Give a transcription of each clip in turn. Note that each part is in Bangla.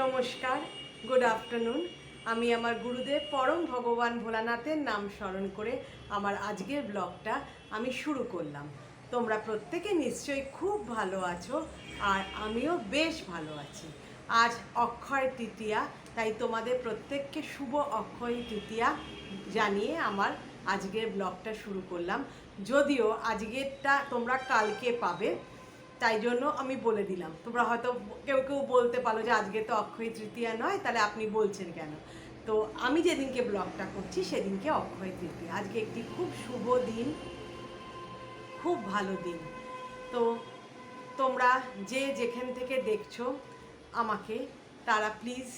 নমস্কার গুড আফটারনুন আমি আমার গুরুদেব পরম ভগবান ভোলানাথের নাম স্মরণ করে আমার আজকের ব্লগটা আমি শুরু করলাম। তোমরা প্রত্যেকে নিশ্চয়ই খুব ভালো আছো আর আমিও বেশ ভালো আছি। আজ অক্ষয় তৃতীয়া, তাই তোমাদের প্রত্যেককে শুভ অক্ষয় তৃতীয়া জানিয়ে আমার আজকের ব্লগটা শুরু করলাম। যদিও আজকেরটা তোমরা কালকে পাবে তাই জন্য আমি বলে দিলাম। তোমরা হয়তো কেউ কেউ বলতে পারো যে আজকে তো অক্ষয় তৃতীয়া নয়, তাহলে আপনি বলছেন কেন? তো আমি যেদিনকে ব্লগটা করছি সেদিনকে অক্ষয় তৃতীয়া। আজকে একটি খুব শুভ দিন, খুব ভালো দিন। তো তোমরা যে যেখান থেকে দেখছ আমাকে, তারা প্লিজ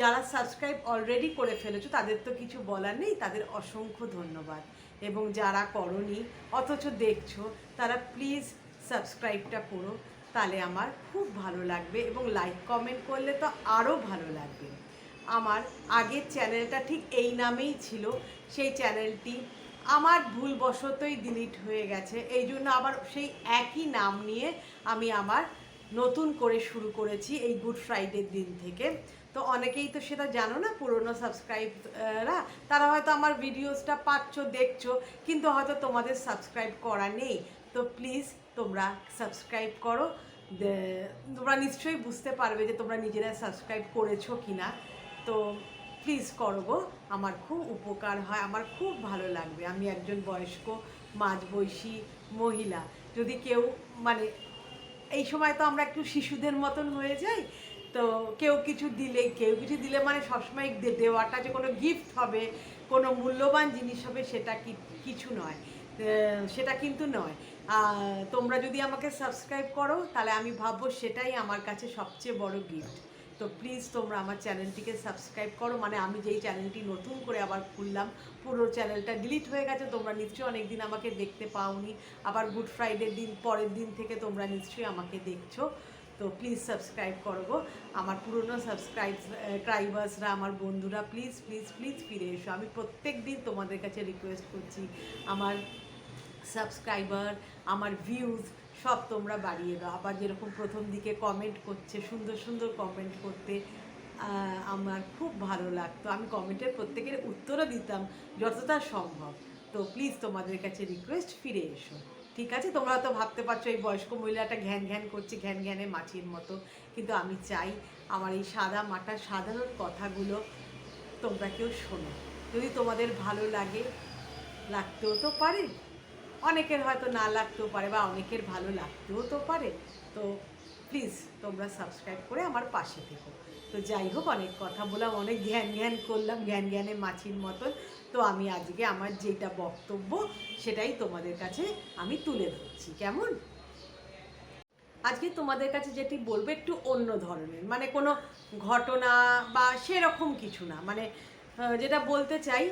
যারা সাবস্ক্রাইব অলরেডি করে ফেলেছো, তাদের তো কিছু বলার নেই, তাদের অসংখ্য ধন্যবাদ। এবং যারা করনি, অথচ দেখছ, তারা প্লিজ সাবস্ক্রাইবটা করো, তাহলে আমার খুব ভালো লাগবে এবং লাইক কমেন্ট করলে তো আরও ভালো লাগবে। আমার আগের চ্যানেলটা ঠিক এই নামেই ছিল, সেই চ্যানেলটি আমার ভুলবশতই ডিলিট হয়ে গেছে, এই জন্য আবার সেই একই নাম নিয়ে আমি আমার নতুন করে শুরু করেছি এই গুড ফ্রাইডের দিন থেকে। তো অনেকেই তো সেটা জানো না, পুরনো সাবস্ক্রাইবরা তারা হয়তো আমার ভিডিওসটা পাচ্ছ, দেখছ, কিন্তু হয়তো তোমাদের সাবস্ক্রাইব করা নেই। তো প্লিজ তোমরা সাবস্ক্রাইব করো। তোমরা নিশ্চয়ই বুঝতে পারবে যে তোমরা নিজেরা সাবস্ক্রাইব করেছ কি না তো প্লিজ করো গো, আমার খুব উপকার হয়, আমার খুব ভালো লাগবে। আমি একজন বয়স্ক মাঝবয়সী মহিলা। যদি কেউ মানে এই সময় তো আমরা একটু শিশুদের মতন হয়ে যাই, তো কেউ কিছু দিলে, কেউ কিছু দিলে মানে সবসময় দেওয়াটা যে কোনো গিফট হবে, কোনো মূল্যবান জিনিস হবে, সেটা কিছু নয়। সেটা কিন্তু নয়। তোমরা যদি আমাকে সাবস্ক্রাইব করো, তাহলে আমি ভাববো সেটাই আমার কাছে সবচেয়ে বড় গিফট তো প্লিজ তোমরা আমার চ্যানেলটিকে সাবস্ক্রাইব করো। মানে আমি যেই চ্যানেলটি নতুন করে আবার খুললাম, পুরো চ্যানেলটা ডিলিট হয়ে গেছে, তোমরা নিশ্চয়ই অনেক দিন আমাকে দেখতে পাওনি। আবার গুড ফ্রাইডের দিন, পরের দিন থেকে তোমরা নিশ্চয়ই আমাকে দেখছ। তো প্লিজ সাবস্ক্রাইব করো গো। আমার পুরনো সাবস্ক্রাইব ক্রাইবার্সরা আমার বন্ধুরা প্লিজ প্লিজ প্লিজ ফিরে এসো। আমি প্রত্যেক দিন তোমাদের কাছে রিকোয়েস্ট করছি, আমার সাবস্ক্রাইবার আমার ভিউজ সব তোমরা বাড়িয়ে দাও। আবার যেরকম প্রথম দিকে কমেন্ট করছে, সুন্দর সুন্দর কমেন্ট করতে আমার খুব ভালো লাগতো। আমি কমেন্টের প্রত্যেকের উত্তরও দিতাম, যতটা সম্ভব। তো প্লিজ তোমাদের কাছে রিকোয়েস্ট ফিরে এসো। ঠিক আছে? তোমরা তো ভাবতে পারছ, এই বয়স্ক মহিলাটা ঘ্যান ঘ্যান করছে, ঘ্যান ঘ্যানে মাছির মতো। কিন্তু আমি চাই, আমার এই সাদা মাটার সাধারণ কথাগুলো তোমরা কেউ শোনো। যদি তোমাদের ভালো লাগে, লাগতেও তো পারে। অনেকের হয়তো না লাগতেও পারে বা অনেকের ভালো লাগতেও তো পারে। তো প্লিজ তোমরা সাবস্ক্রাইব করে আমার পাশে থেকো। তো যাই হোক, অনেক কথা বললাম, অনেক জ্ঞান জ্ঞান করলাম, জ্ঞান জ্ঞানে মাছির মতন। তো আমি আজকে আমার যেটা বক্তব্য, সেটাই তোমাদের কাছে আমি তুলে ধরছি। কেমন? আজকে তোমাদের কাছে যেটি বলব, একটু অন্য ধরনের। মানে কোনো ঘটনা বা সেরকম কিছু না। মানে যেটা বলতে চাই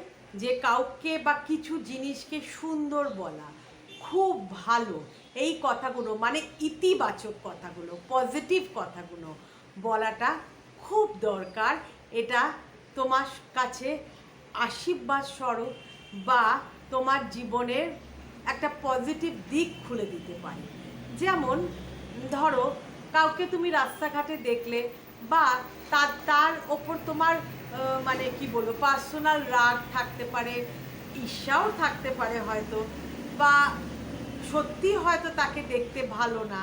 যে কাউকে বা কিছু জিনিসকে সুন্দর বলা খুব ভালো এই কথাগুলো মানে ইতিবাচক কথাগুলো পজিটিভ কথাগুলো বলাটা খুব দরকার। এটা তোমার কাছে আশীর্বাদ স্বরূপ বা তোমার জীবনের একটা পজিটিভ দিক খুলে দিতে পারে। যেমন, ধরো, কাউকে তুমি রাস্তাঘাটে দেখলে বা তার তার ওপর তোমার মানে কি বলব পার্সোনাল রাগ থাকতে পারে, ঈর্ষাও থাকতে পারে হয়তো বা সত্যি হয়তো তাকে দেখতে ভালো না।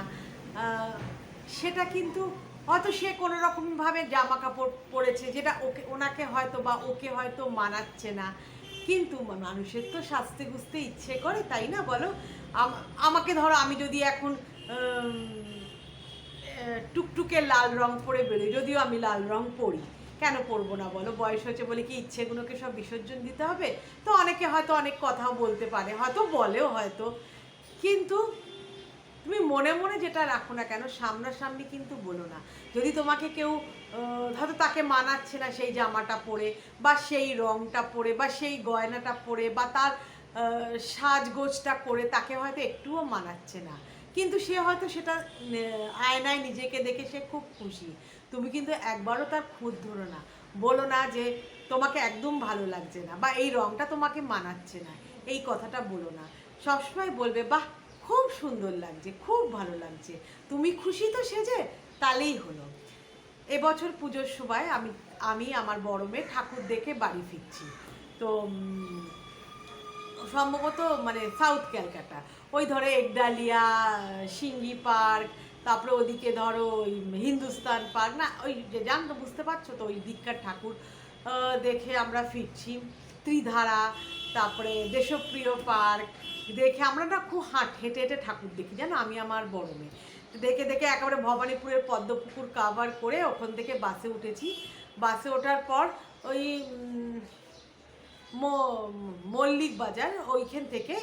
সেটা কিন্তু হয়তো সে কোনো রকমভাবে জামা কাপড় পরেছে যেটা ওকে, ওনাকে হয়তো বা ওকে হয়তো মানাচ্ছে না। কিন্তু মানুষের তো সাজতে গুজতে ইচ্ছে করে, তাই না বলো? আমাকে ধরো আমি যদি এখন টুকটুকে লাল রং পরে বেরোই, যদিও আমি লাল রং পরি। কেন পরবো না বলো? বয়স হয়েছে বলে কি ইচ্ছেগুলোকে সব বিসর্জন দিতে হবে? তো অনেকে হয়তো অনেক কথাও বলতে পারে, হয়তো বলেও হয়তো। কিন্তু তুমি মনে মনে যেটা রাখো না কেন, সামনাসামনি কিন্তু বলো না। যদি তোমাকে কেউ হয়তো তাকে মানাচ্ছে না সেই জামাটা পরে, বা সেই রংটা পরে, বা সেই গয়নাটা পরে, বা তার সাজগোজটা করে তাকে হয়তো একটুও মানাচ্ছে না। কিন্তু সে হয়তো সেটা আয়নায় নিজেকে দেখে সে খুব খুশি। তুমি কিন্তু একবারও তার খুঁত ধরো না। বলো না যে তোমাকে একদম ভালো লাগছে না, বা এই রংটা তোমাকে মানাচ্ছে না। এই কথাটা বলো না। সবসময় বলবে, বাহ, খুব সুন্দর লাগছে, খুব ভালো লাগছে। তুমি খুশি তো সেজে তাহলেই হলো। এবছর পুজোর সময় আমি আমি আমার বড় মেয়ে ঠাকুর দেখে বাড়ি ফিরছি। তো সম্ভবত মানে সাউথ ক্যালকাটা। ওই ধরো একডালিয়া সিঙ্গি পার্ক, তারপরে ওদিকে ধরো ওই হিন্দুস্তান পার্ক, না, ওই যে জান তো বুঝতে পারছ তো, ওই দিককার ঠাকুর দেখে আমরা ফিরছি। ত্রিধারা, তারপরে দেশপ্রিয় পার্ক দেখে আমরা না খুব হাঁট, হেঁটে হেঁটে ঠাকুর দেখি, জানো? আমি আমার বড় মেয়ে। দেখে দেখে একেবারে ভবানীপুরের পদ্মপুকুর কাভার করে ওখান থেকে বাসে উঠেছি। বাসে ওঠার পর ওই মল্লিক বাজার ওইখান থেকে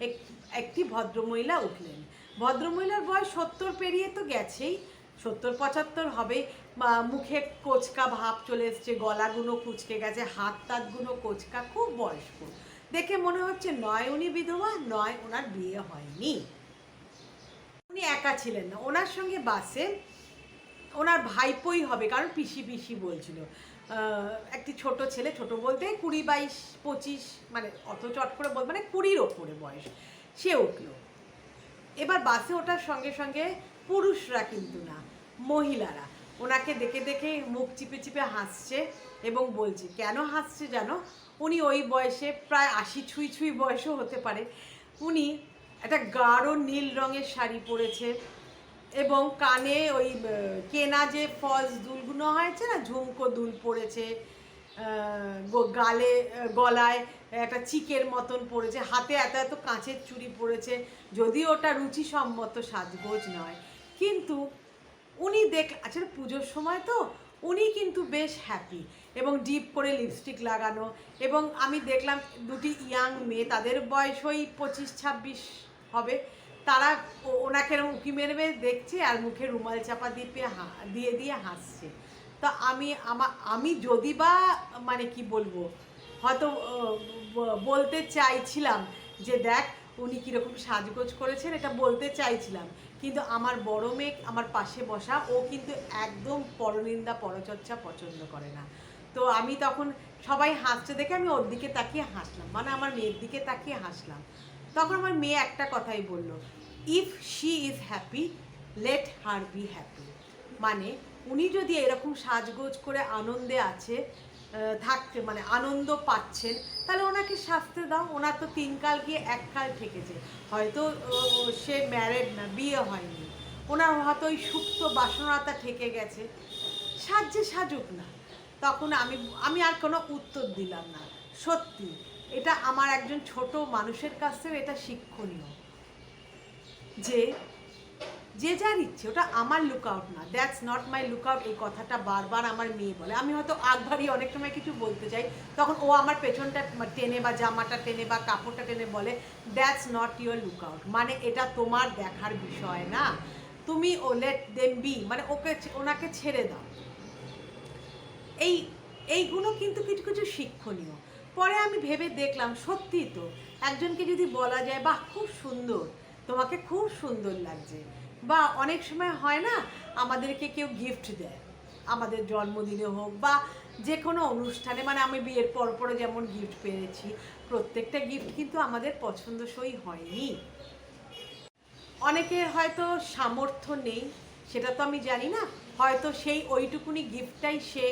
এক- একটি ভদ্রমহিলা উঠলেন। ভদ্রমহিলার বয়স সত্তর পেরিয়ে তো গেছেই, সত্তর পঁচাত্তর হবে। মুখে কোচকা ভাব চলে এসছে, গলাগুলো কুচকে গেছে হাত তাতগুলো কোচকা, খুব বয়স্ক। দেখে মনে হচ্ছে নয় উনি বিধবা, নয় ওনার বিয়ে হয়নি। উনি একা ছিলেন না। ওনার সঙ্গে বাসে ওনার ভাইপোই হবে, কারণ পিসি পিসি বলছিল। একটি ছোট ছেলে, ছোট বলতে কুড়ি বাইশ পঁচিশ মানে অত চট করে বল মানে কুড়ির ওপরে বয়স। সে উঠল। এবার বাসে ওঠার সঙ্গে সঙ্গে পুরুষরা কিন্তু না, মহিলারা। ওনাকে দেখে দেখে মুখ চিপে চিপে হাসছে এবং বলছে, কেন হাসছে জানো? উনি ওই বয়সে প্রায় আশি ছুঁই ছুঁই বয়সও হতে পারে। উনি একটা গাঢ় নীল রঙের শাড়ি পরেছে এবং কানে ওই কেনা যে ফলস দুলগুলো হয়েছে না, ঝুমকো দুল পরেছে গালে গলায় একটা চিকের মতন পড়েছে হাতে এত এত কাঁচের চুড়ি পড়েছে যদিও ওটা রুচিসম্মত সাজগোজ নয়। কিন্তু উনি দেখ আচ্ছা পুজোর সময় তো উনি কিন্তু বেশ হ্যাপি এবং ডিপ করে লিপস্টিক লাগানো। এবং আমি দেখলাম দুটি ইয়াং মেয়ে, তাদের বয়স ওই পঁচিশ, ছাব্বিশ হবে। তারা ওনাকে উঁকি মেরে মেরে দেখছে আর মুখে রুমাল চাপা দিয়ে দিয়ে দিয়ে হাসছে। তো আমি, আমা, আমি যদি বা মানে কি বলব, হয়তো বলতে চাইছিলাম যে দেখ, উনি কীরকম সাজগোজ করেছেন, এটা বলতে চাইছিলাম। কিন্তু আমার বড় মেয়ে, আমার পাশে বসা, ও কিন্তু একদম পরনিন্দা, পরচর্চা পছন্দ করে না। তো আমি তখন সবাই হাসছে দেখে আমি ওর দিকে তাকিয়ে হাসলাম মানে আমার মেয়ের দিকে তাকিয়ে হাসলাম। তখন আমার মেয়ে একটা কথাই বলল if she is happy let her be happy মানে উনি যদি এরকম সাজগোজ করে আনন্দে আছে থাকতে মানে আনন্দ পাচ্ছেন, তাহলে ওনাকে শাস্তি দাও, ওনার তো তিন কাল গিয়ে এক কাল ঠেকেছে। হয়তো সে ম্যারেড না, বিয়ে হয়নি। ওনার হয়তো ওই সুপ্ত বাসনাটা ঠেকে গেছে। সাজছে সাজুক না। তখন আমি আমি আর কোনো উত্তর দিলাম না। সত্যি, এটা আমার একজন ছোট মানুষের কাছ থেকে এটা শিক্ষণীয়। যে যে যার ইচ্ছে, ওটা আমার লুক আউট না। That's not my look out এই কথাটা বারবার আমার মেয়ে বলে। আমি হয়তো আগভারি অনেক সময় কিছু বলতে চাই, তখন ও আমার পেছনটা টেনে বা জামাটা টেনে বা কাপড়টা টেনে বলে that's not your look out মানে এটা তোমার দেখার বিষয় না। তুমি ও লেট দেম বি মানে ওকে ওনাকে ছেড়ে দাও। এই, এইগুলো কিন্তু কিছু কিছু শিক্ষণীয়। পরে আমি ভেবে দেখলাম, সত্যি তো, একজনকে যদি বলা যায়, বাহ, খুব সুন্দর, তোমাকে খুব সুন্দর লাগছে। বা অনেক সময় হয় না, আমাদেরকে কেউ গিফট দেয়, আমাদের জন্মদিনে হোক বা যে কোনো অনুষ্ঠানে মানে আমি বিয়ের পর পরে যেমন গিফট পেয়েছি, প্রত্যেকটা গিফট কিন্তু আমাদের পছন্দসই হয়নি। অনেকের হয়তো সামর্থ্য নেই, সেটা তো আমি জানি না, হয়তো সেই ওইটুকুনি গিফটটাই সে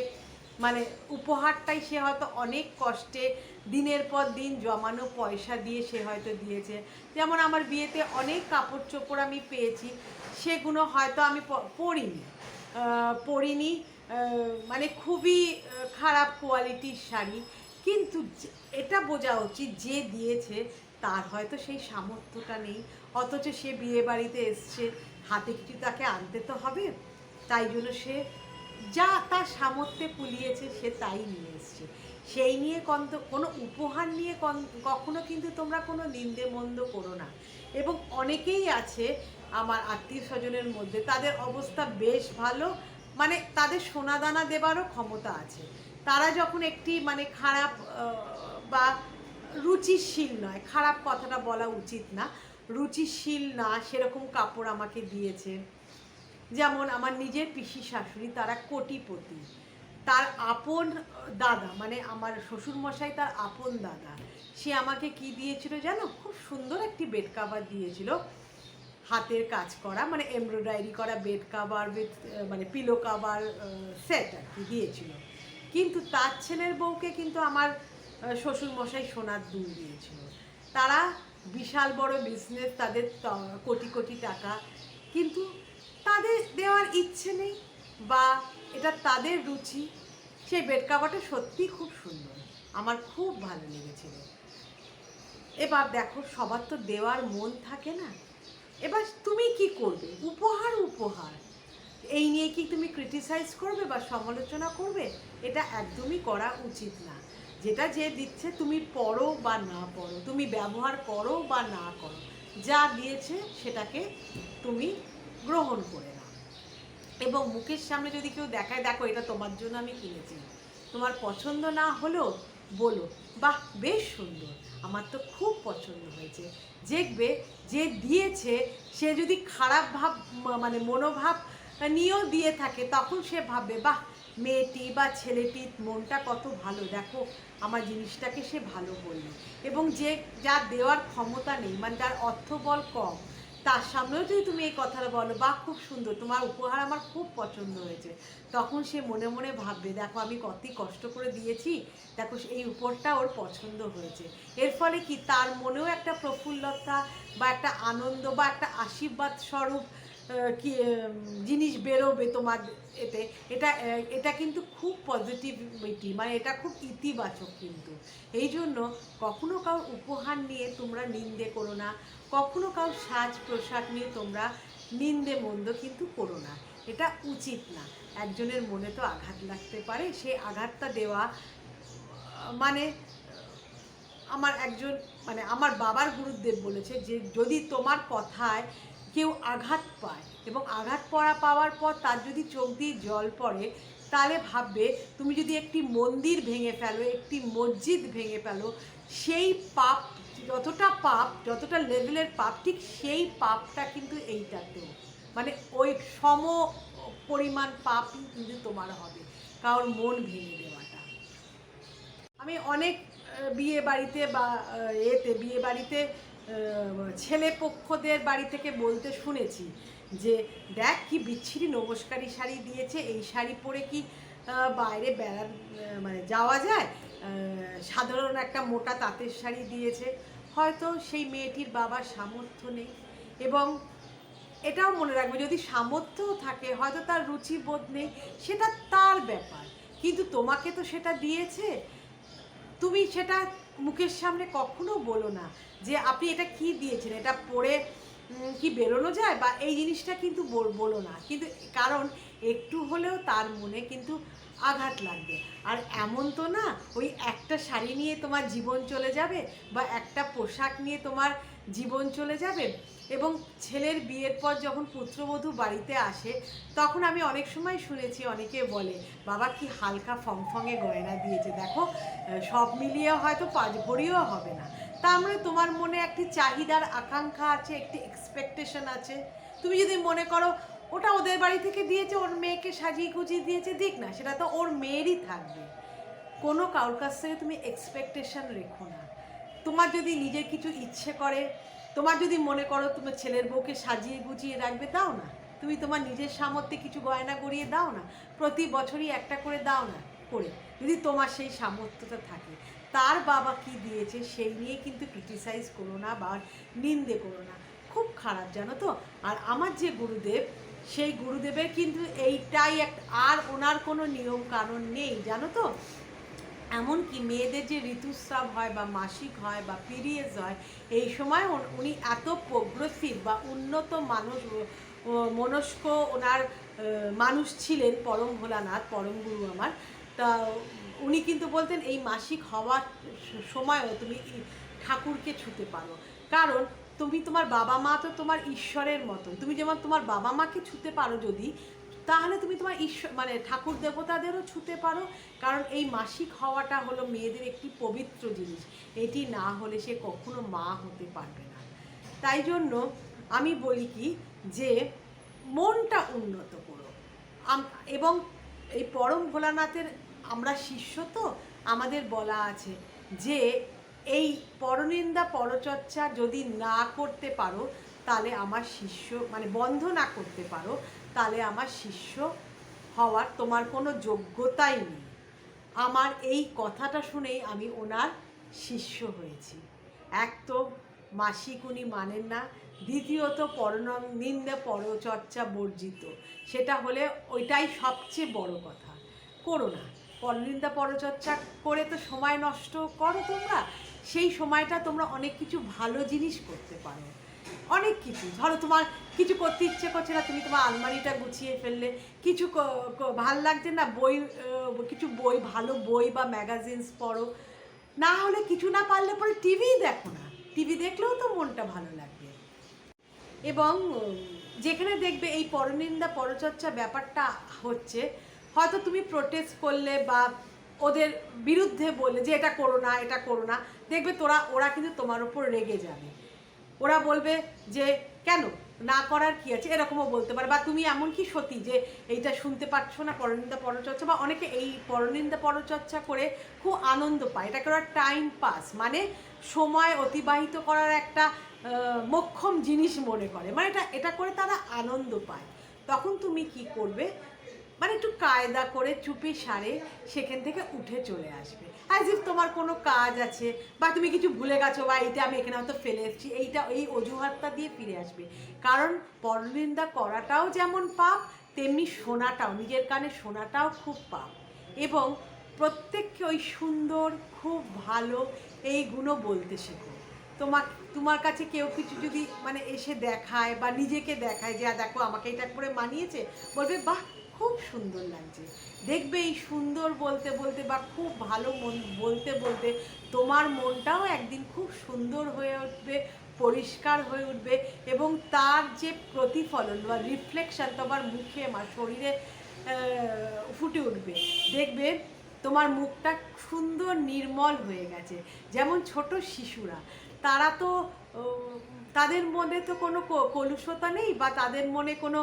মানে উপহারটাই সে হয়তো অনেক কষ্টে দিনের পর দিন জমানো পয়সা দিয়ে সে হয়তো দিয়েছে। যেমন আমার বিয়েতে অনেক কাপড় চোপড় আমি পেয়েছি, সেগুলো হয়তো আমি পরিনি। পরিনি মানে খুবই খারাপ কোয়ালিটির শাড়ি। কিন্তু এটা বোঝা উচিত যে দিয়েছে, তার হয়তো সেই সামর্থ্যটা নেই। অথচ সে বিয়ে বাড়িতে এসছে, হাতে কিছু তাকে আনতে তো হবে। তাই জন্য সে যা তার সামর্থ্যে পুলিয়েছে, সে তাই নিয়ে এসছে। সেই নিয়ে কন্ত কোনো উপহার নিয়ে কখনো কিন্তু তোমরা কোনো নিন্দে মন্দ করো না। এবং অনেকেই আছে, আমার আত্মীয় স্বজনের মধ্যে, তাদের অবস্থা বেশ ভালো মানে তাদের সোনাদানা দেবারও ক্ষমতা আছে। তারা যখন একটি মানে খারাপ বা রুচিশীল নয়, খারাপ কথাটা বলা উচিত না, রুচিশীল না, সেরকম কাপড় আমাকে দিয়েছে। যেমন আমার নিজের পিসি শাশুড়ি, তারা কোটিপতি। তার আপন দাদা মানে আমার শ্বশুরমশাই তার আপন দাদা, সে আমাকে কি দিয়েছিল জানো? খুব সুন্দর একটি বেড কাভার দিয়েছিল। হাতের কাজ করা মানে এমব্রয়ডারি করা বেড কাভার উইথ মানে পিলো কাভার সেট আর কি দিয়েছিল। কিন্তু তার ছেলের বউকে কিন্তু আমার শ্বশুর মশাই সোনার দুল দিয়েছিল। তারা বিশাল বড় বিজনেস তাদের কোটি কোটি টাকা। কিন্তু তাদের দেওয়ার ইচ্ছে নেই বা এটা তাদের রুচি, সেই বেড কাভারটা সত্যি খুব সুন্দর। আমার খুব ভালো লেগেছিল। এবার দেখো, সবার তো দেওয়ার মন থাকে না। এবার তুমি কি করবে? উপহার উপহার। এই নিয়ে কি তুমি ক্রিটিসাইজ করবে বা সমালোচনা করবে? এটা একদমই করা উচিত না। যেটা যে দিচ্ছে তুমি পড়ো বা না পড়ো, তুমি ব্যবহার করো বা না করো, যা দিয়েছে সেটাকে তুমি গ্রহণ করে নাও এবং মুখের সামনে যদি কেউ দেখায়, দেখো, এটা তোমার জন্য আমি কিনেছি। তোমার পছন্দ না হলেও বলো, বাহ, বেশ সুন্দর। আমার তো খুব পছন্দ হয়েছে। দেখবে, যে দিয়েছে, সে যদি খারাপ ভাব মানে মনোভাব নিয়েও দিয়ে থাকে, তখন সে ভাববে, বাহ, মেয়েটি বা ছেলেটি মনটা কত ভালো। দেখো, আমার জিনিসটাকে সে ভালো বলল। এবং যে, যার দেওয়ার ক্ষমতা নেই মানে যার অর্থবল কম তার সামনেও যদি তুমি এই কথাটা বলো বা খুব সুন্দর। তোমার উপহার আমার খুব পছন্দ হয়েছে। তখন সে মনে মনে ভাববে, দেখো, আমি কতই কষ্ট করে দিয়েছি। দেখো, এই উপরটা ওর পছন্দ হয়েছে। এর ফলে কি? তার মনেও একটা প্রফুল্লতা বা একটা আনন্দ বা একটা আশীর্বাদ স্বরূপ কি জিনিস বেরোবে তোমার এতে। এটা এটা কিন্তু খুব পজিটিভিটি মানে এটা খুব ইতিবাচক কিন্তু। এই জন্য কখনো কারোর উপহার নিয়ে তোমরা নিন্দে করো না, কখনো কারোর সাজ পোশাক নিয়ে তোমরা নিন্দে মন্দ কিন্তু করো না। এটা উচিত না। একজনের মনে তো আঘাত লাগতে পারে সেই আঘাতটা দেওয়া মানে আমার একজন মানে আমার বাবার গুরুদেব বলেছে যে, যদি তোমার কথায় কেউ আঘাত পায় এবং আঘাত পড়া পাওয়ার পর তার যদি চোখ দিয়ে জল পড়ে, তাহলে ভাববে তুমি যদি একটি মন্দির ভেঙে ফেলো, একটি মসজিদ ভেঙে ফেলো, সেই পাপ যতটা পাপ, যতটা লেভেলের পাপ, ঠিক সেই পাপটা কিন্তু এইটাতেও। মানে ওই সম পরিমাণ পাপই কিন্তু তোমার হবে, কারণ মন ভেঙে দেওয়াটা। আমি অনেক বিয়ে বাড়িতে বা এতে, বিয়ে বাড়িতে ছেলে পক্ষদের বাড়ি থেকে বলতে শুনেছি যে দেখ কি বিচ্ছিরি নমস্কারী শাড়ি দিয়েছে এই শাড়ি পরে কি বাইরে আহ, মানে যাওয়া যায়? সাধারণ একটা মোটা তাঁতের শাড়ি দিয়েছে। হয়তো সেই মেয়েটির বাবার সামর্থ্য নেই এবং এটাও মনে রাখবে যদি সামর্থ্যও থাকে হয়তো তার রুচি বোধ নেই সেটা তার ব্যাপার। কিন্তু তোমাকে তো সেটা দিয়েছে। তুমি সেটা মুখের সামনে কখনো বলো না যে আপনি এটা কি দিয়েছেন? এটা পরে কি বেরোনো যায়? বা এই জিনিসটা কিন্তু বল- না। কিন্তু কারণ একটু হলেও তার মনে কিন্তু আঘাত লাগবে। আর এমন তো না, ওই একটা শাড়ি নিয়ে তোমার জীবন চলে যাবে বা একটা পোশাক নিয়ে তোমার জীবন চলে যাবে এবং ছেলের বিয়ের পর যখন পুত্রবধূ বাড়িতে আসে, তখন আমি অনেক সময় শুনেছি, অনেকে বলে, বাবা কি হালকা ফংফঙে গয়না দিয়েছে। দেখো সব মিলিয়ে হয়তো পাঁচ ভরিও হবে না। তার মানে তোমার মনে একটি চাহিদার আকাঙ্ক্ষা আছে, একটি এক্সপেকটেশন আছে? তুমি যদি মনে করো, ওটা ওদের বাড়ি থেকে দিয়েছে, ওর মেয়েকে সাজিয়ে গুজিয়ে দিয়েছে, দিক না, সেটা তো ওর মেয়েরই থাকবে। কোনো কারোর কাছ থেকে তুমি এক্সপেকটেশন রেখো না। তোমার যদি নিজের কিছু ইচ্ছে করে, তোমার যদি মনে করো তোমার ছেলের বউকে সাজিয়ে গুজিয়ে রাখবে, দাও না। তুমি তোমার নিজের সামর্থ্যে কিছু গয়না গড়িয়ে দাও না। প্রতি বছরই একটা করে দাও না, করে। যদি তোমার সেই সামর্থ্যটা থাকে। তার বাবা কি দিয়েছে সেই নিয়ে কিন্তু ক্রিটিসাইজ করো না বা নিন্দে করো না। খুব খারাপ, জানো তো? আর আমার যে গুরুদেব, সেই গুরুদেবের কিন্তু এইটাই এক, আর ওনার কোনো নিয়ম কানুন নেই, জানো তো? এমনকি মেয়েদের যে ঋতুস্রাব হয় বা মাসিক হয় বা পিরিয়ডস হয়, এই সময় উনি এত প্রোগ্রেসিভ বা উন্নত মানুষ মনস্ক ওনার মানুষ ছিলেন, পরম ভোলানাথ, পরম গুরু আমার। তা উনি কিন্তু বলতেন, এই মাসিক হওয়ার সময়ও তুমি ঠাকুরকে ছুতে পারো। কারণ তুমি তোমার বাবা মা তো তোমার ঈশ্বরের মতন। তুমি যেমন তোমার বাবা মাকে ছুতে পারো যদি তাহলে তুমি তোমার ঈশ্বর মানে ঠাকুর দেবতাদেরও ছুতে পারো। কারণ এই মাসিক হওয়াটা হলো মেয়েদের একটি পবিত্র জিনিস। এটি না হলে সে কখনো মা হতে পারবে না। তাই জন্য আমি বলি কি যে, মনটা উন্নত করো। এবং এই পরম ভোলানাথের আমরা শিষ্য তো, আমাদের বলা আছে যে, এই পরনিন্দা পরচর্চা যদি না করতে পারো, তাহলে আমার শিষ্য মানে বন্ধ না করতে পারো তাহলে আমার শিষ্য হওয়ার তোমার কোনো যোগ্যতাই নেই। আমার এই কথাটা শুনেই আমি ওনার শিষ্য হয়েছি। এক তো মাসিক উনি মানেন না, দ্বিতীয়ত পরনম নিন্দে পরচর্চা বর্জিত। সেটা হলে ওইটাই সবচেয়ে বড় কথা। করো না, পরনিন্দা পরচর্চা করে তো সময় নষ্ট করো তোমরা। সেই সময়টা তোমরা অনেক কিছু ভালো জিনিস করতে পারো। অনেক কিছু। ধরো তোমার কিছু করতে ইচ্ছে করছে না, তুমি তোমার আলমারিটা গুছিয়ে ফেললে। কিছু ভালো লাগছে না বই কিছু বই, ভালো বই বা ম্যাগাজিনস পড়ো। না হলে কিছু না পারলে পরে টিভি দেখো না। টিভি দেখলেও তো মনটা ভালো লাগবে এবং যেখানে দেখবে এই পরনিন্দা পরচর্চা ব্যাপারটা হচ্ছে, হয়তো তুমি প্রোটেস্ট করলে বা ওদের বিরুদ্ধে বললে যে এটা করো না, এটা করো না, দেখবে তোরা, ওরা কিন্তু তোমার উপর রেগে যাবে। ওরা বলবে যে, কেন? না করার কি আছে? এরকমও বলতে পারে। বা তুমি এমন কি সতী যে, এইটা শুনতে পাচ্ছ না, পরনিন্দা পরচর্চা। বা অনেকে এই পরনিন্দা পরচর্চা করে খুব আনন্দ পায়। এটাকে ওরা টাইম পাস মানে সময় অতিবাহিত করার একটা মোক্ষম জিনিস মনে করে। মানে এটা এটা করে তারা আনন্দ পায়। তখন তুমি কি করবে? মানে একটু কায়দা করে চুপি সারে সেখান থেকে উঠে চলে আসবে। অ্যাজ ইফ তোমার কোনো কাজ আছে বা তুমি কিছু ভুলে গেছো বা এইটা আমি এখানে হয়তো ফেলে এসেছি এইটা এই অজুহাতটা দিয়ে ফিরে আসবে। কারণ পরনিন্দা করাটাও যেমন পাপ তেমনি শোনাটাও নিজের কানে শোনাটাও খুব পাপ। এবং প্রত্যেককে ওই সুন্দর খুব ভালো এইগুলো বলতে শেখো। তোমার তোমার কাছে কেউ কিছু যদি মানে এসে দেখায় বা নিজেকে দেখায় যে "আ, দেখো আমাকে এটা করে মানিয়েছে বলবে বাহ খুব সুন্দর লাগছে। দেখবে এই সুন্দর বলতে বলতে বা খুব ভালো মন, বলতে বলতে তোমার মনটাও একদিন খুব সুন্দর হয়ে উঠবে, পরিষ্কার হয়ে উঠবে এবং তার যে প্রতিফলন বা রিফ্লেকশন তোমার মুখে আমার শরীরে ফুটে উঠবে। দেখবে তোমার মুখটা সুন্দর নির্মল হয়ে গেছে। যেমন ছোট শিশুরা, তারা তো তাদের মনে তো কোনো কলুষতা নেই বা তাদের মনে কোনো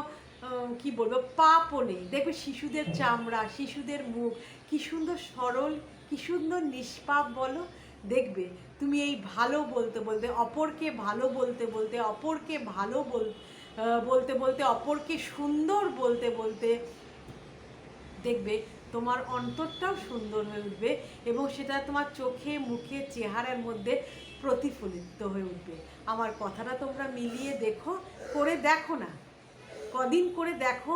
কি বলব, পাপও নেই। দেখবে শিশুদের চামড়া, শিশুদের মুখ, কি সুন্দর সরল, কি সুন্দর নিষ্পাপ বলো। দেখবে, তুমি এই ভালো বলতে বলতে, অপরকে ভালো বলতে বলতে, অপরকে ভালো বল বলতে বলতে, অপরকে সুন্দর বলতে বলতে, দেখবে তোমার অন্তরটাও সুন্দর হয়ে উঠবে এবং সেটা তোমার চোখে, মুখে, চেহারার মধ্যে প্রতিফলিত হয়ে উঠবে। আমার কথাটা তোমরা মিলিয়ে দেখো, করে দেখো না। কদিন করে দেখো,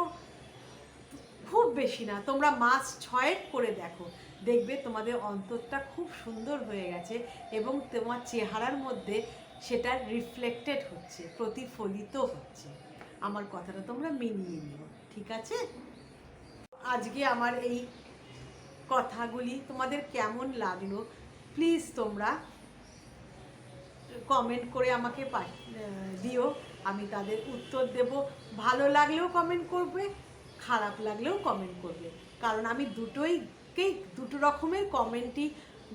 খুব বেশি না, তোমরা মাস ছয়েক করে দেখো। দেখবে তোমাদের অন্তরটা খুব সুন্দর হয়ে গেছে এবং তোমার চেহারার মধ্যে সেটা রিফ্লেক্টেড হচ্ছে, প্রতিফলিত হচ্ছে। আমার কথাটা তোমরা মিলিয়ে নিও, ঠিক আছে? আজকে আমার এই কথাগুলি তোমাদের কেমন লাগল প্লিজ তোমরা কমেন্ট করে আমাকে দিও। আমি তাদের উত্তর দেব। ভালো লাগলেও কমেন্ট করবে, খারাপ লাগলেও কমেন্ট করবে। কারণ আমি দুটোইকেই দুটো রকমের কমেন্টই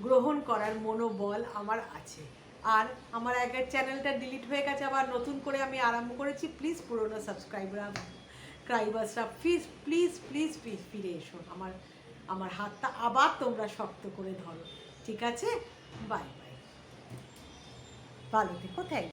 গ্রহণ করার মনোবল আমার আছে। আর আমার আগের চ্যানেলটা ডিলিট হয়ে গেছে, আবার নতুন করে আমি আরম্ভ করেছি প্লিজ পুরোনো সাবস্ক্রাইবার ক্রাইবার্সরা প্লিজ প্লিজ প্লিজ প্লিজ ফিরে এসো। আমার আমার হাতটা আবার তোমরা শক্ত করে ধরো। ঠিক আছে? বাই বাই ভালো থেকো থ্যাংক